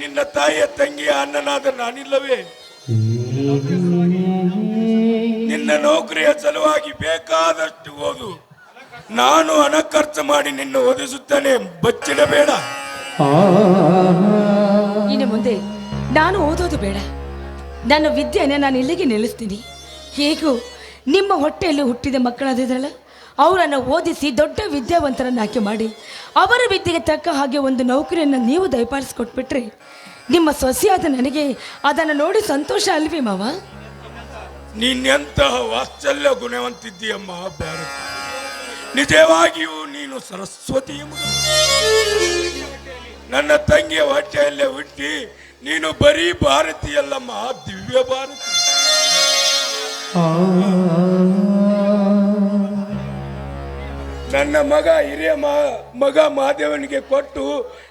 ನಿನ್ನ ತಾಯಿಯ ತಂಗಿಯ ಅಣ್ಣನಾದ ನಾನಿಲ್ಲವೇ? ನಿನ್ನ ನೌಕರಿಯ ಸಲುವಾಗಿ ಬೇಕಾದಷ್ಟು ಓದು. ನಾನು ಹಣ ಖರ್ಚು ಮಾಡಿ ನಿನ್ನ ಓದಿಸುತ್ತೇನೆ. ಬಚ್ಚಿಡಬೇಡ ಇನ್ನು ಮುಂದೆ ನಾನು ಓದೋದು ಬೇಡ. ನನ್ನ ವಿದ್ಯೆಯನ್ನು ನಾನು ಇಲ್ಲಿಗೆ ನಿಲ್ಲಿಸ್ತೀನಿ. ಹೇಗೂ ನಿಮ್ಮ ಹೊಟ್ಟೆಯಲ್ಲಿ ಹುಟ್ಟಿದ ಮಕ್ಕಳಾದಿದ್ರಲ್ಲ ಅವರನ್ನು ಓದಿಸಿ ದೊಡ್ಡ ವಿದ್ಯಾವಂತರನ್ನು ಆಯ್ಕೆ ಮಾಡಿ ಅವರ ವಿದ್ಯೆಗೆ ತಕ್ಕ ಹಾಗೆ ಒಂದು ನೌಕರಿಯನ್ನು ನೀವು ದಯಪಾಲಿಸಿಕೊಟ್ಬಿಟ್ರಿ. ನಿಮ್ಮ ಸೊಸೆಯಾದ ನನಗೆ ಅದನ್ನು ನೋಡಿ ಸಂತೋಷ ಅಲ್ವೇ ಮಾವ? ನಿನ್ನೆಂತಹ ವಾತ್ಸಲ್ಯ ಗುಣವಂತಿದ್ದೀಯಮ್ಮ ಭಾರತ ನಿಜವಾಗಿಯೂ ನೀನು ಸರಸ್ವತಿ ನನ್ನ ತಂಗಿಯ ಹೊಟ್ಟೆಯಲ್ಲೇ ಹುಟ್ಟಿ ನೀನು ಬರೀ ಭಾರತೀಯಲ್ಲಮ್ಮ ದಿವ್ಯ ಭಾರತಿ. ನನ್ನ ಮಗ, ಹಿರಿಯ ಮಗ ಮಹಾದೇವನಿಗೆ ಕೊಟ್ಟು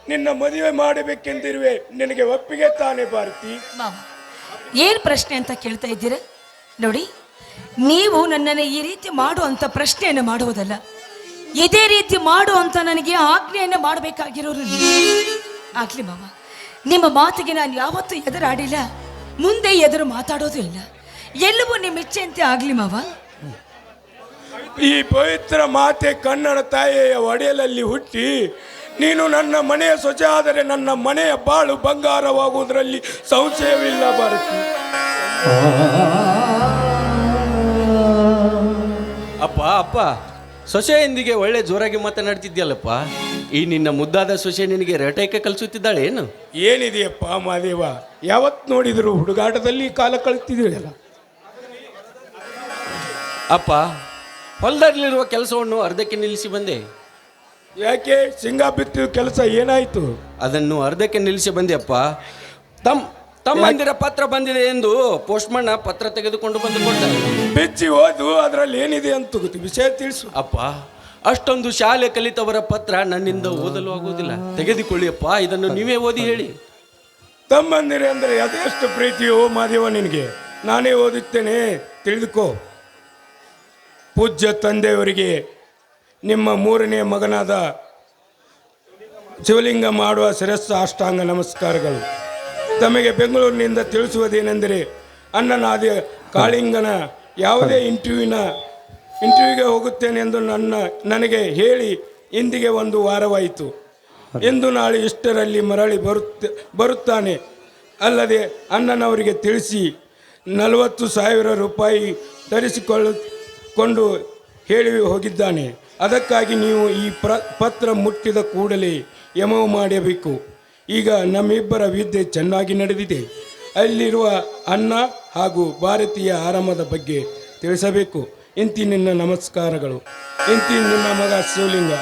ನಿನ್ನ ಮದುವೆ ಮಾಡಬೇಕೆಂದಿರುವೆ, ನಿನಗೆ ಒಪ್ಪಿಗೆ ತಾನೇ ಬಾರತಿ ಮಾವ ಏನು ಪ್ರಶ್ನೆ ಅಂತ ಕೇಳ್ತಾ ಇದ್ದೀರ? ನೋಡಿ, ನೀವು ನನ್ನನ್ನು ಈ ರೀತಿ ಮಾಡು ಅಂತ ಪ್ರಶ್ನೆಯನ್ನು ಮಾಡುವುದಲ್ಲ. ಇದೇ ರೀತಿ ಮಾಡು ಅಂತ ನನಗೆ ಆಜ್ಞೆಯನ್ನು ಮಾಡಬೇಕಾಗಿರೋರು. ಆಗ್ಲಿ ಮಾವ, ನಿಮ್ಮ ಮಾತಿಗೆ ನಾನು ಯಾವತ್ತೂ ಎದುರಾಡಿಲ್ಲ, ಮುಂದೆ ಎದುರು ಮಾತಾಡೋದು ಇಲ್ಲ. ಎಲ್ಲವೂ ನಿಮ್ಮ ಇಚ್ಛೆಯಂತೆ ಆಗ್ಲಿ ಮಾವ. ಈ ಪವಿತ್ರ ಮಾತೆ ಕನ್ನಡ ತಾಯಿಯ ಒಡೆಯಲಲ್ಲಿ ಹುಟ್ಟಿ ನೀನು ನನ್ನ ಮನೆಯ ಸೊಸೆ ಆದರೆ ನನ್ನ ಮನೆಯ ಬಾಳು ಬಂಗಾರವಾಗುವುದರಲ್ಲಿ ಸಂಶಯವಿಲ್ಲ ಭಾರತಿ. ಅಪ್ಪ ಅಪ್ಪ ಸೊಸೆಯೊಂದಿಗೆ ಒಳ್ಳೆ ಜೋರಾಗಿ ಮಾತನಾಡ್ತಿದ್ಯಲ್ಲಪ್ಪ? ಈ ನಿನ್ನ ಮುದ್ದಾದ ಸೊಸೆ ನಿನಗೆ ರಟೈಕೆ ಕಲಿಸುತ್ತಿದ್ದಾಳೆ ಏನು? ಏನಿದೆಯಪ್ಪ ಮಾದೇವ ಯಾವತ್ತು ನೋಡಿದ್ರು ಹುಡುಗಾಟದಲ್ಲಿ ಕಾಲ ಕಳಿಸ್ತಿದ್ದೀಳಲ್ಲ ಅಪ್ಪ ಹೊಲದಲ್ಲಿರುವ ಕೆಲಸವನ್ನು ಅರ್ಧಕ್ಕೆ ನಿಲ್ಲಿಸಿ ಬಂದೆ. ಯಾಕೆ ಶೇಂಗಾ ಬಿತ್ತಿದ ಕೆಲಸ ಏನಾಯಿತು? ಅದನ್ನು ಅರ್ಧಕ್ಕೆ ನಿಲ್ಲಿಸಿ ಬಂದೆ ಅಪ್ಪ. ತಮ್ಮ ತಮ್ಮಂದಿರ ಪತ್ರ ಬಂದಿದೆ ಎಂದು ಪೋಸ್ಟ್ಮನ್ ಪತ್ರ ತೆಗೆದುಕೊಂಡು ಬಂದು ಕೊಟ್ಟ ಬಿಚ್ಚಿ ಓದು ಅದರಲ್ಲಿ ಏನಿದೆ ಅಂತ ಗೊತ್ತು ವಿಷಯ ತಿಳಿಸು. ಅಪ್ಪ ಅಷ್ಟೊಂದು ಶಾಲೆ ಕಲಿತವರ ಪತ್ರ ನನ್ನಿಂದ ಓದಲು ಆಗುವುದಿಲ್ಲ. ತೆಗೆದುಕೊಳ್ಳಿ ಅಪ್ಪ ಇದನ್ನು ನೀವೇ ಓದಿ ಹೇಳಿ. ತಮ್ಮಂದಿರೆ ಅಂದರೆ ಅದೆಷ್ಟು ಪ್ರೀತಿಯೋ ಮಾದೇವ ನಿನಗೆ. ನಾನೇ ಓದುತ್ತೇನೆ ತಿಳಿದುಕೋ. ಪೂಜ್ಯ ತಂದೆಯವರಿಗೆ ನಿಮ್ಮ ಮೂರನೇ ಮಗನಾದ ಶಿವಲಿಂಗ ಮಾಡುವ ಶಿರಸ್ಸ ಅಷ್ಟಾಂಗ ನಮಸ್ಕಾರಗಳು. ತಮಗೆ ಬೆಂಗಳೂರಿನಿಂದ ತಿಳಿಸುವುದೇನೆಂದರೆ ಅಣ್ಣನಾದ ಕಾಳಿಂಗನ ಯಾವುದೇ ಇಂಟರ್ವ್ಯೂವಿನ ಇಂಟರ್ವ್ಯೂಗೆ ಹೋಗುತ್ತೇನೆ ಎಂದು ನನ್ನ ನನಗೆ ಹೇಳಿ ಇಂದಿಗೆ ಒಂದು ವಾರವಾಯಿತು. ಎಂದು ನಾಳೆ ಇಷ್ಟರಲ್ಲಿ ಮರಳಿ ಬರುತ್ತ ಬರುತ್ತಾನೆ. ಅಲ್ಲದೆ ಅಣ್ಣನವರಿಗೆ ತಿಳಿಸಿ ನಲವತ್ತು ಸಾವಿರ ರೂಪಾಯಿ ತರಿಸಿಕೊಳ್ಳು ಕೊಂಡು ಹೇಳಿ ಹೋಗಿದ್ದಾನೆ. ಅದಕ್ಕಾಗಿ ನೀವು ಈ ಪ್ರ, ಪತ್ರ ಮುಟ್ಟಿದ ಕೂಡಲೇ ಯಮವು ಮಾಡಬೇಕು ಈಗ ನಮ್ಮಿಬ್ಬರ ವಿದ್ಯೆ ಚೆನ್ನಾಗಿ ನಡೆದಿದೆ. ಅಲ್ಲಿರುವ ಅನ್ನ ಹಾಗೂ ಭಾರತೀಯ ಆರಾಮದ ಬಗ್ಗೆ ತಿಳಿಸಬೇಕು. ಇಂತಿ ನಿನ್ನ ನಮಸ್ಕಾರಗಳು. ಇಂತಿ ನಿನ್ನ ಮಗ ಶಿವಲಿಂಗ.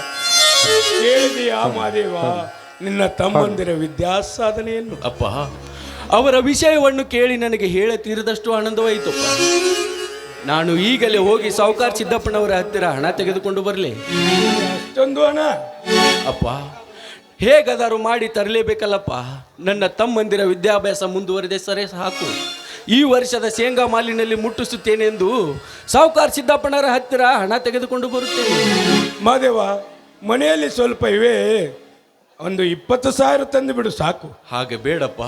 ಕೇಳಿದೆಯಾ ಮಾದೇವ ನಿನ್ನ ತಮ್ಮಂದಿರ ವಿದ್ಯಾ ಸಾಧನೆಯನ್ನು ಅಪ್ಪ, ಅವರ ವಿಷಯವನ್ನು ಕೇಳಿ ನನಗೆ ಹೇಳ ತೀರದಷ್ಟು ಆನಂದವಾಯಿತಪ್ಪ. ನಾನು ಈಗಲೇ ಹೋಗಿ ಸಾವುಕಾರ ಸಿದ್ದಪ್ಪನವರ ಹತ್ತಿರ ಹಣ ತೆಗೆದುಕೊಂಡು ಬರಲಿ. ಅಷ್ಟೊಂದು ಹಣ ಅಪ್ಪ ಹೇಗಾದರೂ ಮಾಡಿ ತರಲೇಬೇಕಲ್ಲಪ್ಪ. ನನ್ನ ತಮ್ಮಂದಿರ ವಿದ್ಯಾಭ್ಯಾಸ ಮುಂದುವರೆದೇ ಸರಿ ಸಾಕು. ಈ ವರ್ಷದ ಶೇಂಗಾ ಮಾಲಿನಲ್ಲಿ ಮುಟ್ಟಿಸುತ್ತೇನೆಂದು ಸಾವುಕಾರ ಸಿದ್ದಪ್ಪನವರ ಹತ್ತಿರ ಹಣ ತೆಗೆದುಕೊಂಡು ಬರುತ್ತೇನೆ. ಮಾದೇವ ಮನೆಯಲ್ಲಿ ಸ್ವಲ್ಪ ಇವೆ. ಒಂದು ಇಪ್ಪತ್ತು ಸಾವಿರ ತಂದು ಬಿಡು ಸಾಕು. ಹಾಗೆ ಬೇಡಪ್ಪ.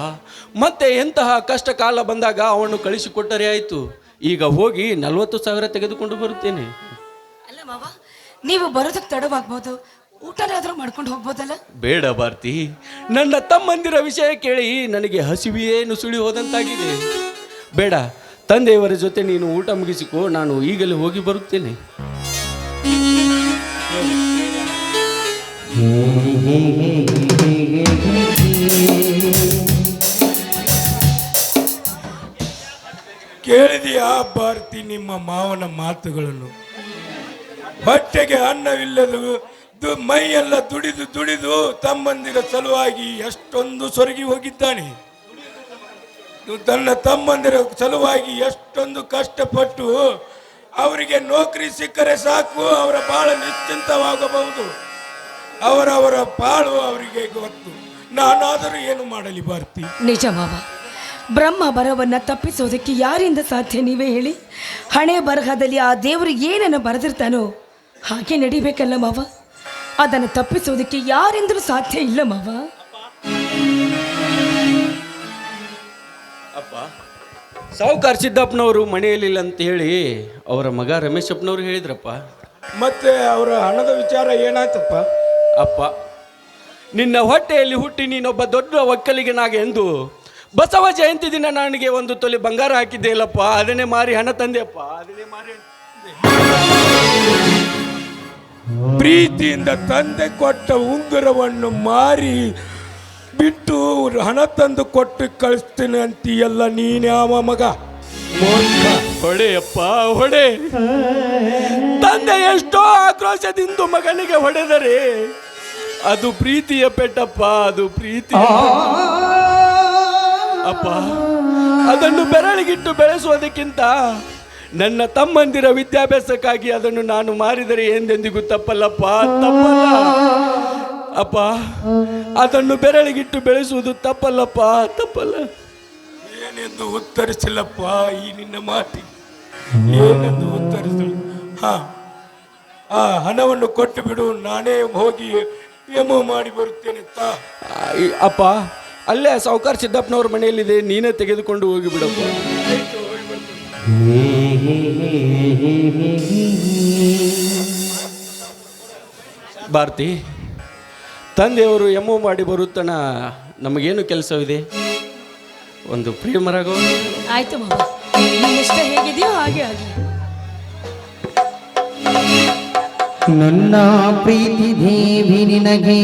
ಮತ್ತೆ ಎಂತಹ ಕಷ್ಟ ಕಾಲ ಬಂದಾಗ ಅವನು ಕಳಿಸಿಕೊಟ್ಟರೆ ಆಯಿತು. ಈಗ ಹೋಗಿ ನಲ್ವತ್ತು ಸಾವಿರ ತೆಗೆದುಕೊಂಡು ಬರುತ್ತೇನೆ ಅಲ್ಲ ಮಾವ ನೀವು ಬರೋದಕ್ಕೆ ತಡವಾಗ್ಬೋದು ಊಟನಾದರೂ ಮಾಡ್ಕೊಂಡು ಹೋಗ್ಬೋದಲ್ಲ ಬೇಡ ಭಾರತಿ ನನ್ನ ತಮ್ಮಂದಿರ ವಿಷಯ ಕೇಳಿ ನನಗೆ ಹಸಿವಿಯೇ ನುಸುಳಿ ಹೋದಂತಾಗಿದೆ ಬೇಡ ತಂದೆಯವರ ಜೊತೆ ನೀನು ಊಟ ಮುಗಿಸಿಕೋ ನಾನು ಈಗಲೇ ಹೋಗಿ ಬರುತ್ತೇನೆ ಕೇಳಿದೆಯಾ ಭಾರತಿ ನಿಮ್ಮ ಮಾವನ ಮಾತುಗಳನ್ನು. ಹೊಟ್ಟೆಗೆ ಅನ್ನವಿಲ್ಲದು ಮೈಯೆಲ್ಲ ದುಡಿದು ದುಡಿದು ತಮ್ಮಂದಿರ ಸಲುವಾಗಿ ಎಷ್ಟೊಂದು ಸೊರಗಿ ಹೋಗಿದ್ದಾನೆ. ತನ್ನ ತಮ್ಮಂದಿರ ಸಲುವಾಗಿ ಎಷ್ಟೊಂದು ಕಷ್ಟಪಟ್ಟು ಅವರಿಗೆ ನೌಕರಿ ಸಿಕ್ಕರೆ ಸಾಕು, ಅವರ ಬಾಳ ನಿಶ್ಚಿಂತವಾಗಬಹುದು. ಅವರವರ ಬಾಳು ಅವರಿಗೆ ಗೊತ್ತು. ನಾನಾದರೂ ಏನು ಮಾಡಲಿ ಭಾರತಿ? ನಿಜ ಮಾವ. ಬ್ರಹ್ಮ ಬರವನ್ನು ತಪ್ಪಿಸೋದಕ್ಕೆ ಯಾರಿಂದ ಸಾಧ್ಯ ನೀವೇ ಹೇಳಿ? ಹಣೆ ಬರಹದಲ್ಲಿ ಆ ದೇವರು ಏನನ್ನು ಬರೆದಿರ್ತಾನೋ ಹಾಗೆ ನಡಿಬೇಕಲ್ಲ ಮಾವ. ಅದನ್ನು ತಪ್ಪಿಸೋದಕ್ಕೆ ಯಾರಿಂದಲೂ ಸಾಧ್ಯ ಇಲ್ಲ ಮಾವ. ಅಪ್ಪ ಸಾಹುಕಾರ ಸಿದ್ದಪ್ಪನವರು ಮನೆಯಲ್ಲಿಲ್ಲ ಅಂತ ಹೇಳಿ ಅವರ ಮಗ ರಮೇಶಪ್ಪನವರು ಹೇಳಿದ್ರಪ್ಪ. ಮತ್ತೆ ಅವರ ಹಣದ ವಿಚಾರ ಏನಾಯ್ತಪ್ಪ? ಅಪ್ಪ ನಿನ್ನ ಹೊಟ್ಟೆಯಲ್ಲಿ ಹುಟ್ಟಿ ನೀನೊಬ್ಬ ದೊಡ್ಡ ಒಕ್ಕಲಿಗನಾಗ ಎಂದು ಬಸವ ಜಯಂತಿ ದಿನ ನನಗೆ ಒಂದು ತೊಲೆ ಬಂಗಾರ ಹಾಕಿದ್ದೆ ಇಲ್ಲಪ್ಪ ಅದನ್ನೇ ಮಾರಿ ಹಣ ತಂದೆಯಪ್ಪ. ಅದನ್ನೇ ಮಾರಿ ಪ್ರೀತಿಯಿಂದ ತಂದೆ ಕೊಟ್ಟ ಉಂಗುರವನ್ನು ಮಾರಿ ಬಿಟ್ಟು ಹಣ ತಂದು ಕೊಟ್ಟು ಕಳಿಸ್ತೀನಿ ಅಂತೀಯಲ್ಲ ನೀನ್ಯಾವ ಮಗ. ಹೊಡೆಯಪ್ಪ ಹೊಡೆ. ತಂದೆ ಎಷ್ಟೋ ಆಕ್ರೋಶದಿಂದ ಮಗನಿಗೆ ಹೊಡೆದರೆ ಅದು ಪ್ರೀತಿಯ ಪೆಟ್ಟಪ್ಪ ಅದು ಪ್ರೀತಿ ಅಪ್ಪ ಅದನ್ನು ಬೆರಳಿಗಿಟ್ಟು ಬೆಳೆಸುವುದಕ್ಕಿಂತ ನನ್ನ ತಮ್ಮಂದಿರ ವಿದ್ಯಾಭ್ಯಾಸಕ್ಕಾಗಿ ಅದನ್ನು ನಾನು ಮಾರಿದರೆ ಎಂದೆಂದಿಗೂ ತಪ್ಪಲ್ಲಪ್ಪ ತಪ್ಪಲ್ಲ. ಅಪ್ಪ ಅದನ್ನು ಬೆರಳಿಗಿಟ್ಟು ಬೆಳೆಸುವುದು ತಪ್ಪಲ್ಲಪ್ಪ ತಪ್ಪಲ್ಲ. ಏನೆಂದು ಉತ್ತರಿಸಿಲ್ಲಪ್ಪ ಈ ನಿನ್ನ ಮಾತಿ? ಏನೆಂದು ಉತ್ತರಿಸಲು ಹಾ ಆ ಹಣವನ್ನು ಕೊಟ್ಟು ಬಿಡು ನಾನೇ ಹೋಗಿ ಎಮೋ ಮಾಡಿ ಬರುತ್ತೇನೆ ತಾ. ಅಪ್ಪ ಅಲ್ಲೇ ಸಾವುಕಾರ ಸಿದ್ದಪ್ಪನವ್ರ ಮನೆಯಲ್ಲಿದೆ ನೀನೇ ತೆಗೆದುಕೊಂಡು ಹೋಗಿ ಬಿಡಪ್ಪ ಭಾರತಿ ತಂದೆಯವರು ಎಮ್ಮು ಮಾಡಿ ಬರುತ್ತನ ನಮಗೇನು ಕೆಲಸವಿದೆ? ಒಂದು ಪ್ರೇಮರಾಗೋ ಆಯ್ತು ಹೇಗಿದೆಯೋ ಹಾಗೆ ಆಗಲಿ. ನನ್ನ ಪ್ರೀತಿ ದೇವಿ ನಿನಗೆ.